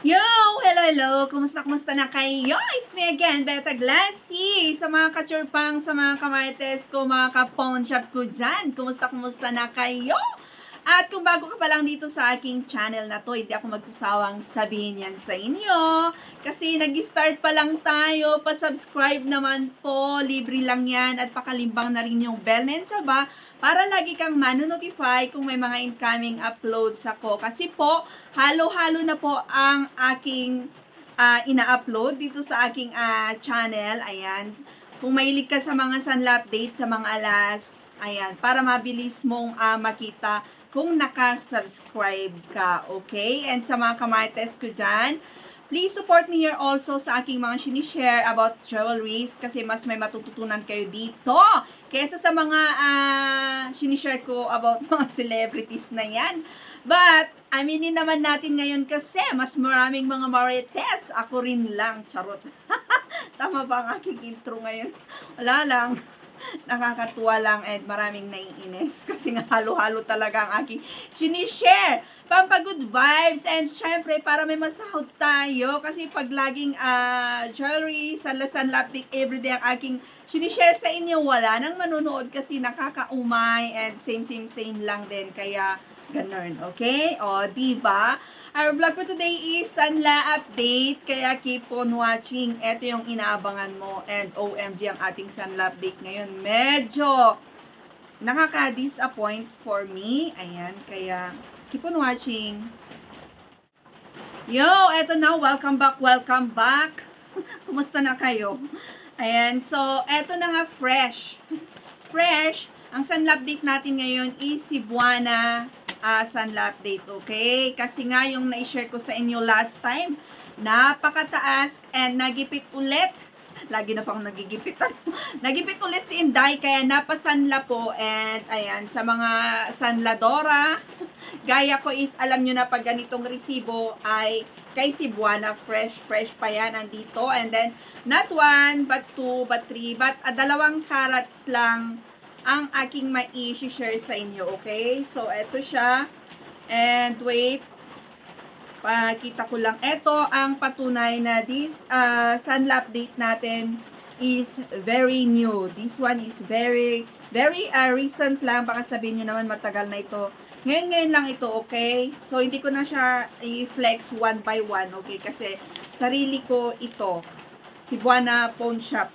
Yo! Hello, hello! Kumusta, kumusta na kayo? It's me again, Beta Glassy! Sa mga kachurpang, sa mga kamarites ko, mga ka-pawn shop ko dyan. Kumusta, kumusta na kayo? At kung bago ka pa lang dito sa aking channel na to, hindi ako magsasawang sabihin yan sa inyo. Kasi nag-start pa lang tayo, pa-subscribe naman po, libre lang yan, at pakalimbang na rin yung bell na ba, para lagi kang manonotify kung may mga incoming uploads ako. Kasi po, halo-halo na po ang aking ah, ina-upload dito sa aking ah, channel. Ayan. Kung mahilig ka sa mga sunla update, sa mga alas, ayan, para mabilis mong ah, makita kung naka-subscribe ka, okay? And sa mga kamartes ko dyan, please support me here also sa aking mga sinishare about jewelries kasi mas may matututunan kayo dito kesa sa mga uh, sinishare ko about mga celebrities na yan. But, aminin naman natin ngayon kasi mas maraming mga marites. Ako rin lang, charot. Tama ba ang aking intro ngayon? Wala lang nakakatuwa lang and maraming naiinis kasi nga halo-halo talaga ang aking sinishare. Pampagood vibes and syempre para may masahod tayo kasi pag laging uh, jewelry, sanla-sanla update everyday ang aking sinishare sa inyo, wala nang manonood kasi nakakaumay and same same same lang din kaya Ganun, okay? O, di ba? Our vlog for today is Sanla update, kaya keep on watching. Ito yung inaabangan mo and OMG ang ating Sanla update ngayon. Medyo nakaka-disappoint for me. Ayan, kaya keep on watching. Yo, eto na, welcome back, welcome back. Kumusta na kayo? Ayan, so, eto na nga fresh. Fresh, ang Sanla update natin ngayon is Cebuana uh, sunla update, okay? Kasi nga yung na-share ko sa inyo last time, napakataas and nagipit ulit. Lagi na pang nagigipitan. nagipit ulit si Inday, kaya napasanla po. And ayan, sa mga sanladora, gaya ko is, alam nyo na pag ganitong resibo ay kay Cebuana, fresh, fresh pa yan, andito. And then, not one, but two, but three, but uh, dalawang carats lang ang aking mai-share sa inyo, okay? So, eto siya. And wait, pakita ko lang. Ito ang patunay na this uh, sunlap date natin is very new. This one is very, very uh, recent lang. Baka sabihin nyo naman matagal na ito. Ngayon-ngayon lang ito, okay? So, hindi ko na siya i-flex one by one, okay? Kasi, sarili ko ito. Cebuana Pawn Shop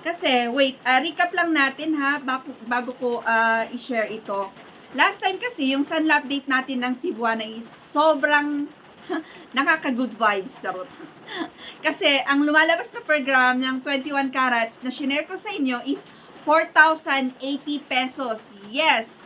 kasi, wait, uh, recap lang natin ha, bago, ko uh, i-share ito. Last time kasi, yung sunlap date natin ng Cebuana is sobrang nakaka-good vibes, sarot. kasi, ang lumalabas na program ng 21 carats na shinare ko sa inyo is 4,080 pesos. Yes,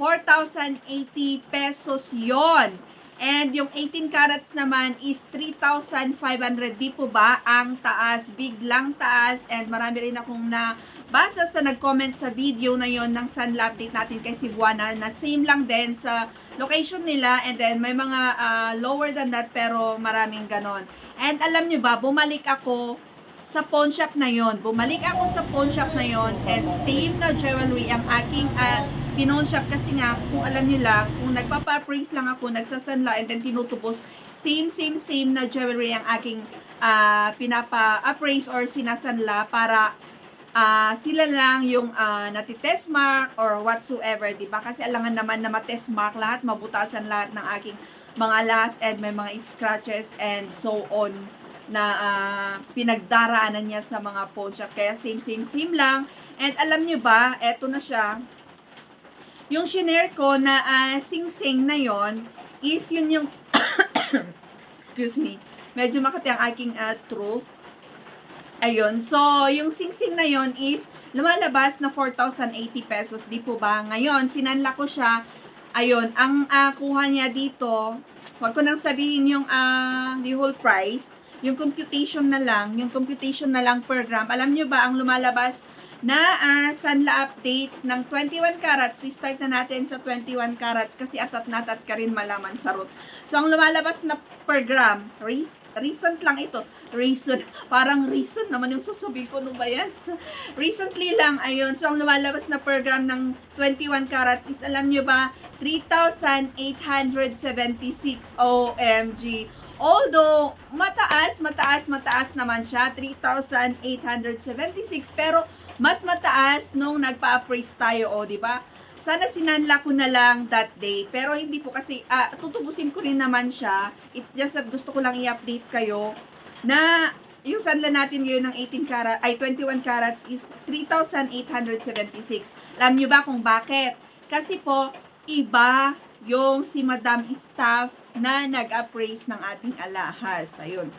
4,080 pesos yon And yung 18 carats naman is 3,500. Di po ba ang taas? Biglang taas. And marami rin akong na basa sa nag-comment sa video na yon ng sunlap date natin kay Cebuana na same lang din sa location nila. And then may mga uh, lower than that pero maraming ganon. And alam nyo ba, bumalik ako sa pawn shop na yon. Bumalik ako sa pawn shop na yon and same na jewelry ang aking uh, shop kasi nga, kung alam niyo lang, kung nagpapa-praise lang ako, nagsasanla and then tinutubos, same, same, same na jewelry ang aking uh, pinapa-appraise or sinasanla para uh, sila lang yung uh, natitest mark or whatsoever, di ba? Kasi alangan naman na matest mark lahat, mabutasan lahat ng aking mga last and may mga scratches and so on na uh, pinagdaraanan niya sa mga phone shop. Kaya same, same, same lang. And alam niyo ba, eto na siya. Yung shinare ko na uh, sing-sing na yon is yun yung excuse me. Medyo makati ang aking uh, truth. Ayun. So, yung sing-sing na yon is lumalabas na 4,080 pesos. Di po ba? Ngayon, sinanla ko siya. Ayun. Ang uh, kuha niya dito, wag ko nang sabihin yung uh, the whole price yung computation na lang, yung computation na lang per gram. Alam nyo ba, ang lumalabas na uh, Sanla update ng 21 carats. So, start na natin sa 21 carats kasi atat natat ka rin malaman sa root. So, ang lumalabas na per gram, recent lang ito. Recent, parang recent naman yung susubi ko, no ba yan? Recently lang, ayun. So, ang lumalabas na per gram ng 21 carats is, alam nyo ba, 3,876 OMG Although, mataas, mataas, mataas naman siya. 3,876. Pero, mas mataas nung nagpa-appraise tayo, o, di ba? Sana sinanla ko na lang that day. Pero hindi po kasi, ah, tutubusin ko rin naman siya. It's just that gusto ko lang i-update kayo na yung sanla natin ngayon ng 18 karat, ay 21 carats is 3,876. Alam nyo ba kung bakit? Kasi po, iba yung si Madam Staff na nag-appraise ng ating alahas. Ayun.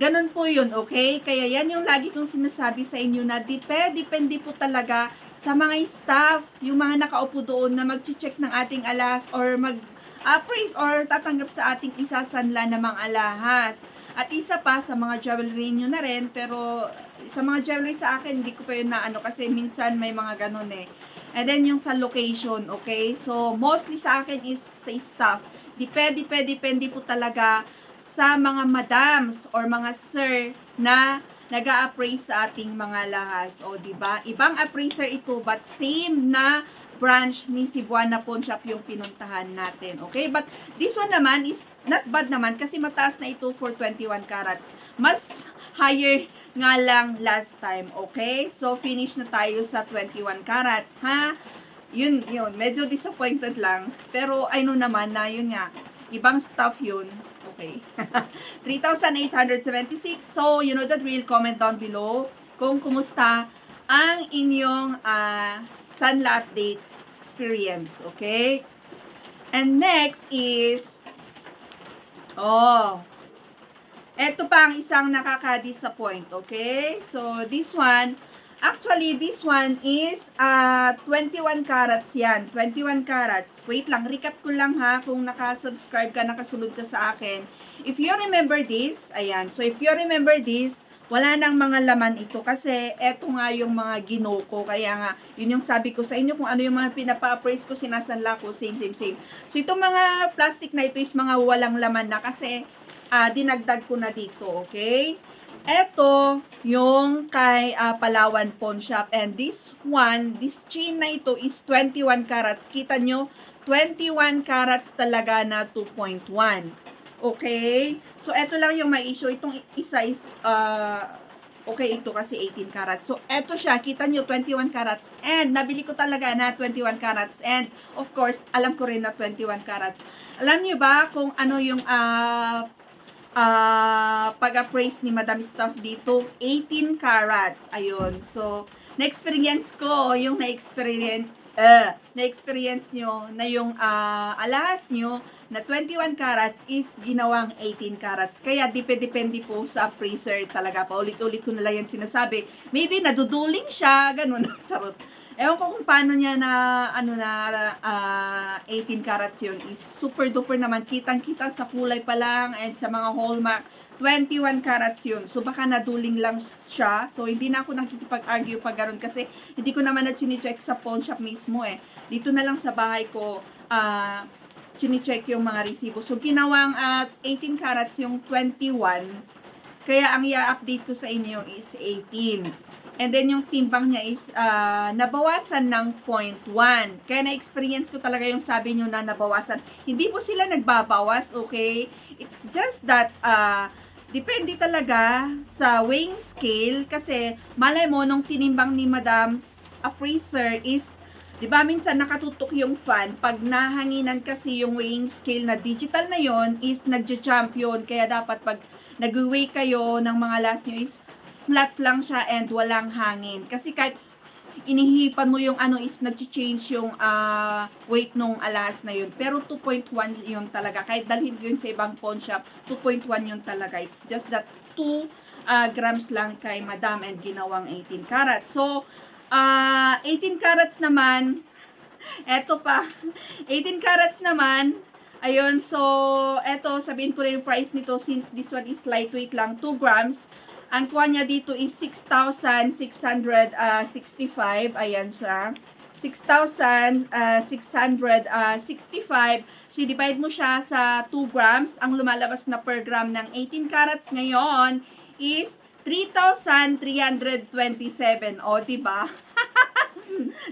Ganon po yun, okay? Kaya yan yung lagi kong sinasabi sa inyo na depende, depende po talaga sa mga staff, yung mga nakaupo doon na mag-check ng ating alas or mag-appraise or tatanggap sa ating isasanla na mga alahas. At isa pa sa mga jewelry nyo na rin, pero sa mga jewelry sa akin, hindi ko pa yun na ano kasi minsan may mga ganon eh. And then yung sa location, okay? So, mostly sa akin is sa staff. Depende, depende, depende po talaga sa mga madams or mga sir na nag appraise sa ating mga lahas. O, di ba? Ibang appraiser ito, but same na branch ni Cebuana Pawn Shop yung pinuntahan natin. Okay? But this one naman is not bad naman kasi mataas na ito for 21 carats. Mas higher nga lang last time. Okay? So, finish na tayo sa 21 carats. Ha? Yun, yun. Medyo disappointed lang. Pero, I naman na yun nga. Ibang stuff yun. Okay. 3,876. So, you know that real comment down below kung kumusta ang inyong uh, sunla update experience. Okay? And next is, oh, eto pa ang isang nakaka-disappoint. Okay? So, this one, Actually, this one is uh, 21 carats yan. 21 carats. Wait lang, recap ko lang ha kung nakasubscribe ka, nakasunod ka sa akin. If you remember this, ayan. So, if you remember this, wala nang mga laman ito kasi eto nga yung mga ginoko. Kaya nga, yun yung sabi ko sa inyo kung ano yung mga pinapa-appraise ko, sinasanla ko, same, same, same. So, itong mga plastic na ito is mga walang laman na kasi uh, dinagdag ko na dito, okay? Ito, yung kay uh, Palawan Pawn Shop. And this one, this chain na ito is 21 carats. Kita nyo, 21 carats talaga na 2.1. Okay? So, ito lang yung may issue. Itong isa is, uh, okay ito kasi 18 carats. So, ito siya. Kita nyo, 21 carats. And, nabili ko talaga na 21 carats. And, of course, alam ko rin na 21 carats. Alam nyo ba kung ano yung uh, uh, pag-appraise ni Madam Staff dito, 18 carats. Ayun. So, na-experience ko yung na-experience uh, na-experience nyo na yung uh, alahas nyo na 21 carats is ginawang 18 carats. Kaya depende-depende po sa appraiser talaga. Paulit-ulit ko na lang yan sinasabi. Maybe naduduling siya, ganun. Charot. Ewan ko kung paano niya na, ano na, uh, 18 carats yun is super duper naman. Kitang-kita sa kulay pa lang and sa mga hallmark. 21 carats yun. So, baka naduling lang siya. So, hindi na ako nakikipag-argue pag gano'n kasi hindi ko naman na chine-check sa pawn shop mismo eh. Dito na lang sa bahay ko, uh, chine-check yung mga resibo. So, ginawang uh, 18 carats yung 21. Kaya, ang i-update ko sa inyo is 18. And then yung timbang niya is uh, nabawasan ng 0.1. Kaya na-experience ko talaga yung sabi niyo na nabawasan. Hindi po sila nagbabawas, okay? It's just that uh, depende talaga sa weighing scale kasi malay mo nung tinimbang ni Madam's appraiser is 'di ba minsan nakatutok yung fan pag nahanginan kasi yung weighing scale na digital na yon is nagja-jump yun kaya dapat pag nag-weigh kayo ng mga last nyo is flat lang siya and walang hangin. Kasi kahit inihipan mo yung ano is nag-change yung uh, weight nung alas na yun. Pero 2.1 yun talaga. Kahit dalhin yun sa ibang pawn shop, 2.1 yun talaga. It's just that 2 uh, grams lang kay madam and ginawang 18 carats. So, uh, 18 carats naman, eto pa, 18 carats naman, ayun, so, eto, sabihin ko na yung price nito since this one is lightweight lang, 2 grams, ang kuha niya dito is 6,665. Ayan siya. 6,665. Uh, so, divide mo siya sa 2 grams. Ang lumalabas na per gram ng 18 carats ngayon is 3,327. O, diba?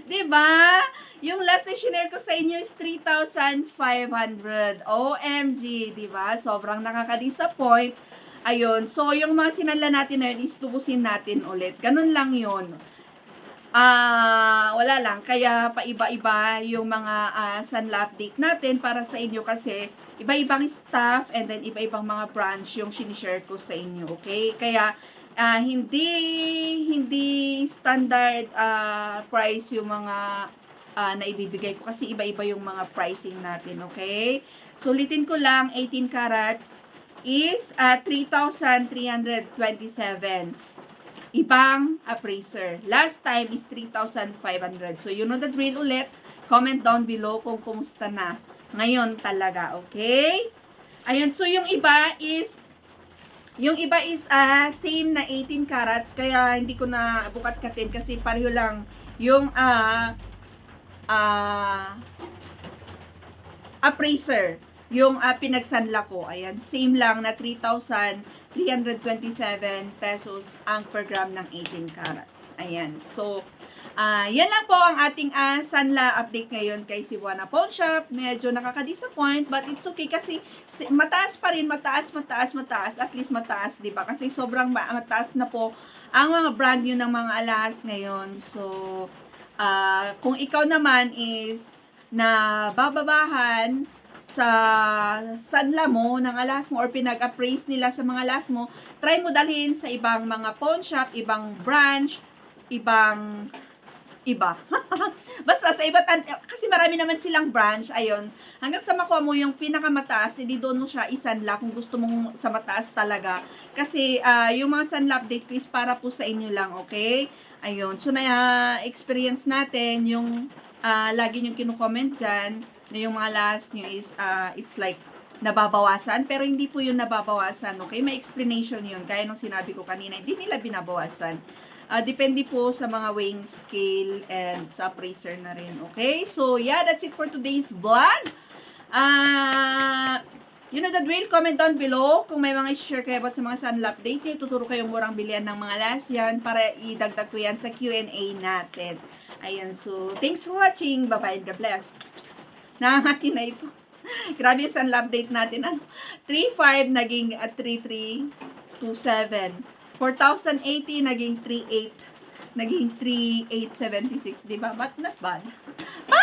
'Di ba? Yung last na shinare ko sa inyo is 3,500. OMG, 'di ba? Sobrang nakaka-disappoint. Ayun. So, yung mga sinanla natin na yun is natin ulit. Ganun lang yun. Ah, wala lang. Kaya paiba-iba yung mga ah, Sanla update natin para sa inyo kasi iba-ibang staff and then iba-ibang mga branch yung sinishare ko sa inyo. Okay? Kaya ah, hindi hindi standard ah, price yung mga ah, na ibibigay ko kasi iba-iba yung mga pricing natin. Okay? Sulitin ko lang 18 carats is ah, 3,327 ibang appraiser. Last time is 3,500. So, you know the drill ulit. Comment down below kung kumusta na. Ngayon talaga, okay? Ayun, so yung iba is yung iba is ah same na 18 carats kaya hindi ko na bukat-katin kasi pareho lang yung ah ah appraiser yung ah, pinagsanla ko. Ayan, same lang na 3,327 pesos ang per gram ng 18 carats. Ayan, so, ah yan lang po ang ating ah, sanla update ngayon kay Cebuana Pawn Shop. Medyo nakaka-disappoint, but it's okay kasi si- mataas pa rin, mataas, mataas, mataas, at least mataas, di ba? Kasi sobrang ma- mataas na po ang mga brand new ng mga alas ngayon. So, ah kung ikaw naman is na bababahan sa sanla mo ng alas mo or pinag-appraise nila sa mga alas mo, try mo dalhin sa ibang mga pawn shop, ibang branch, ibang iba. Basta sa iba, tan- kasi marami naman silang branch, ayun. Hanggang sa makuha mo yung pinakamataas, hindi doon mo siya isanla kung gusto mong sa mataas talaga. Kasi ah, yung mga sunla update quiz para po sa inyo lang, okay? Ayun. So, na-experience natin yung ah, lagi yung kinukomment dyan na yung mga last nyo is, ah, it's like, nababawasan, pero hindi po yun nababawasan, okay? May explanation yun, gaya nung sinabi ko kanina, hindi nila binabawasan. Ah, depende po sa mga weighing scale and sa appraiser na rin, okay? So, yeah, that's it for today's vlog. Ah, you know the drill, comment down below kung may mga share kayo about sa mga sunlap update nyo. Tuturo kayong murang bilian ng mga last yan para idagdag ko yan sa Q&A natin. Ayan, so, thanks for watching. Bye-bye and God bless. Nakangati na ito. Grabe yung sunlap update natin. Ano? 3.5 naging at 3.327. 4,080 naging 3.8. Naging 3.876, di ba? But not bad. Bye!